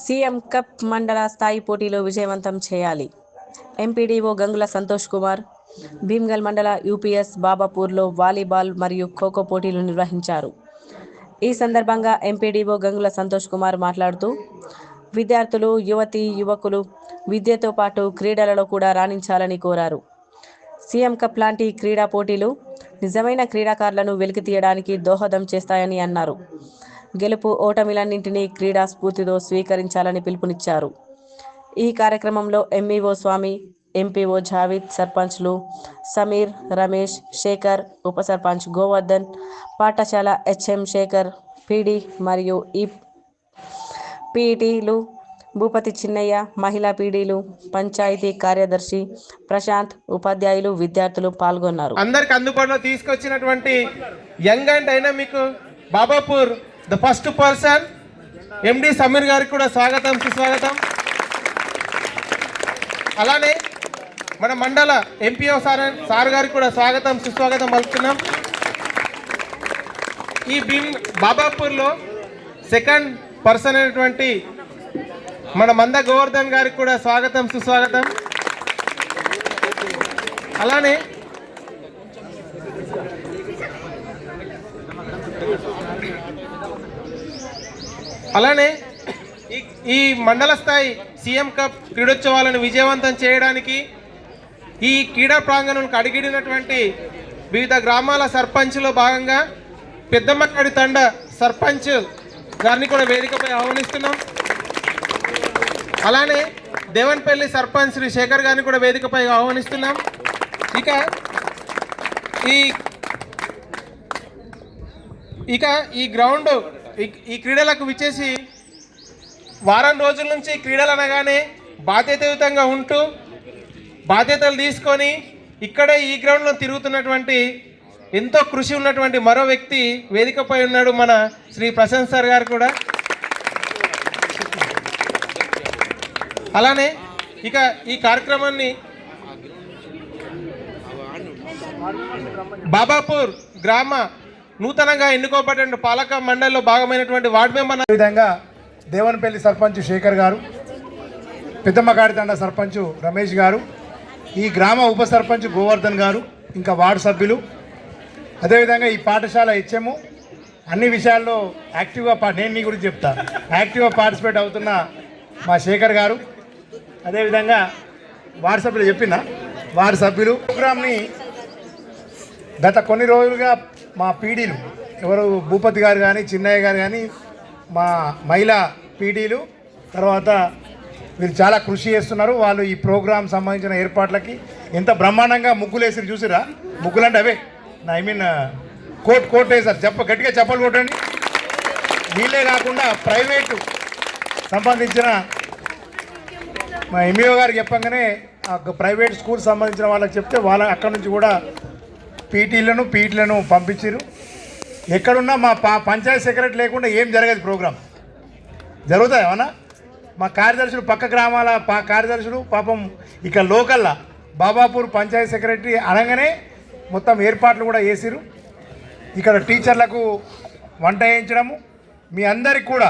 CM cup మండల స్థాయి పోటీలో విజయవంతం చేయాలి. ఎంపీడీఓ గంగుల సంతోష్ కుమార్ భీమ్గల్ మండల యూపీఎస్ బాబాపూర్లో వాలీబాల్ మరియు ఖోఖో పోటీలు నిర్వహించారు. ఈ సందర్భంగా ఎంపీడీఓ గంగుల సంతోష్ కుమార్ మాట్లాడుతూ విద్యార్థులు యువతి యువకులు విద్యతో పాటు క్రీడలలో కూడా రాణించాలని కోరారు. సీఎం కప్ లాంటి క్రీడా పోటీలు నిజమైన క్రీడాకారులను వెలికి తీయడానికి దోహదం చేస్తాయని అన్నారు. గెలుపు ఓటమిలన్నింటినీ క్రీడా స్ఫూర్తితో స్వీకరించాలని పిలుపునిచ్చారు. ఈ కార్యక్రమంలో ఎంఈఓ స్వామి ఎంపీఓ జావిద్ సర్పంచ్లు సమీర్ రమేష్ శేఖర్ ఉప సర్పంచ్ గోవర్ధన్ పాఠశాల హెచ్ఎం శేఖర్ పీడి మరియు ఈ పీటీలు భూపతి చిన్నయ్య మహిళా పీడీలు పంచాయతీ కార్యదర్శి ప్రశాంత్ ఉపాధ్యాయులు విద్యార్థులు పాల్గొన్నారు. అందరికి అందుబాటులో తీసుకొచ్చినటువంటి young and dynamic Babapur the first person MD Sameer గారికి కూడా స్వాగతం సుస్వాగతం. అలానే మన మండల ఎంపీఓ సార్ సార్ గారికి కూడా స్వాగతం సుస్వాగతం పలుకుతున్నాం. ఈ భీమ్ బాబాపూర్లో సెకండ్ పర్సన్ అయినటువంటి మన మంద గోవర్ధన్ గారికి కూడా స్వాగతం సుస్వాగతం. అలానే అలానే ఈ మండల స్థాయి సీఎం కప్ క్రీడోత్సవాలను విజయవంతం చేయడానికి ఈ క్రీడా ప్రాంగణంకు అడిగిడినటువంటి వివిధ గ్రామాల సర్పంచ్లో భాగంగా పెద్దమ్మకాడి తండ సర్పంచ్ గారిని కూడా వేదికపై ఆహ్వానిస్తున్నాం. అలానే దేవన్పల్లి సర్పంచ్ శ్రీ శేఖర్ గారిని కూడా వేదికపై ఆహ్వానిస్తున్నాం. ఇక ఈ ఇక ఈ గ్రౌండ్ ఈ- ఈ క్రీడలకు విచ్చేసి వారం రోజుల నుంచి క్రీడలు అనగానే బాధ్యతయుతంగా ఉంటూ బాధ్యతలు తీసుకొని ఇక్కడే ఈ గ్రౌండ్లో తిరుగుతున్నటువంటి ఎంతో కృషి ఉన్నటువంటి మరో వ్యక్తి వేదికపై ఉన్నాడు మన శ్రీ ప్రశాంత్ సార్ గారు కూడా. అలానే ఇక ఈ కార్యక్రమాన్ని బాబాపూర్ గ్రామ నూతనంగా ఎన్నుకోబడిన పాలక మండలిలో భాగమైనటువంటి వార్డు మెంబర్ విధంగా దేవనపల్లి సర్పంచ్ శేఖర్ గారు పెద్దమ్మగాడితండ సర్పంచ్ రమేష్ గారు ఈ గ్రామ ఉప సర్పంచ్ గోవర్ధన్ గారు ఇంకా వార్డు సభ్యులు. అదేవిధంగా ఈ పాఠశాల హెచ్ఎము అన్ని విషయాల్లో యాక్టివ్గా పా నేను నీ గురించి చెప్తా. యాక్టివ్గా పార్టిసిపేట్ అవుతున్న మా శేఖర్ గారు. అదేవిధంగా వార్డు సభ్యులు చెప్పిన వార్డు సభ్యులు. ప్రోగ్రామ్ని గత కొన్ని రోజులుగా మా పీడీలు. ఎవరు భూపతి గారు కానీ చిన్నయ్య గారు కానీ మా మహిళా పీడీలు. తర్వాత వీరు చాలా కృషి చేస్తున్నారు. వాళ్ళు ఈ ప్రోగ్రాం సంబంధించిన ఏర్పాట్లకి ఎంత బ్రహ్మాండంగా ముగ్గులు వేసి చూసిరా? ముగ్గులు అంటే అవే ఐ మీన్ కోట్ కోట్ వేసారు చెప్ప గట్టిగా చెప్పలు కొట్టండి. వీళ్ళే కాకుండా ప్రైవేటు సంబంధించిన మా ఎంఈఓ గారు చెప్పంగానే ప్రైవేట్ స్కూల్ సంబంధించిన వాళ్ళకి చెప్తే వాళ్ళ అక్కడ నుంచి కూడా పీటీలను పీటీలను పంపించారు ఎక్కడున్నా మా పా పంచాయత్ సెక్రటరీ లేకుండా ఏం జరగదు ప్రోగ్రామ్ జరుగుతాయి ఏమన్నా? మా కార్యదర్శులు పక్క గ్రామాల పా కార్యదర్శులు పాపం ఇక లోకల్లా బాబాపూర్ పంచాయత్ సెక్రటరీ అనగానే మొత్తం ఏర్పాట్లు కూడా చేసిరు ఇక్కడ టీచర్లకు వంట వేయించడము మీ అందరికి కూడా